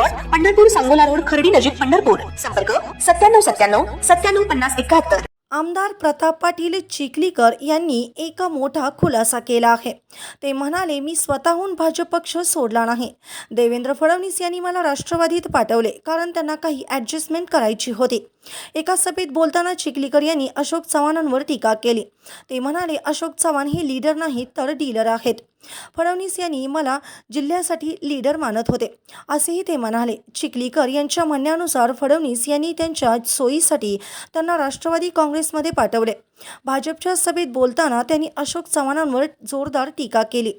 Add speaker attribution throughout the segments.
Speaker 1: resort Pandharpur Sangola road Khardi नजीक पंढरपूर. संपर्क सत्त्याण्णव सत्त्याण्णव सत्त्याण्णव पन्नास एकाहत्तर.
Speaker 2: आमदार प्रताप पाटील चिखलीकर यांनी एक मोठा खुलासा केला आहे. ते म्हणाले मी स्वतःहून भाजप पक्ष सोडला नाही. देवेंद्र फडणवीस यांनी मला राष्ट्रवादीत पाठवले कारण त्यांना काही ॲडजस्टमेंट करायची होती. एका सभेत बोलताना चिखलीकर यांनी अशोक चव्हाणांवर टीका केली. ते म्हणाले अशोक चव्हाण हे लीडर नाहीत तर डीलर आहेत. फडणवीस यांनी मला जिल्ह्यासाठी लीडर मानत होते. असेही ते म्हणाले. चिखलीकर यांच्या म्हणण्यानुसार फडणवीस यांनी त्यांच्या सोयीसाठी त्यांना राष्ट्रवादी काँग्रेसमध्ये पाठवले. भाजपच्या सभेत बोलताना त्यांनी अशोक चव्हाणांवर जोरदार टीका केली.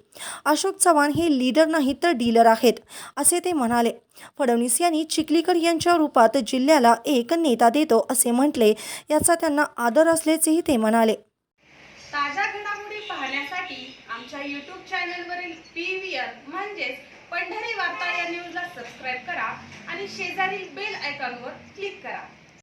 Speaker 2: अशोक चव्हाण हे लीडर नाहीत तर डीलर आहेत असे ते म्हणाले. फडणवीस यांनी चिखलीकर यांच्या रूपात जिल्ह्याला एक नेता देतो असे म्हटले. याचा त्यांना आदर असल्याचेही ते म्हणाले.
Speaker 3: आमच्या यूट्यूब चॅनलवरील पी व्ही आर म्हणजेच पंढरी वार्ता या न्यूजला सबस्क्राईब करा आणि शेजारील बेल आयकॉनवर क्लिक करा.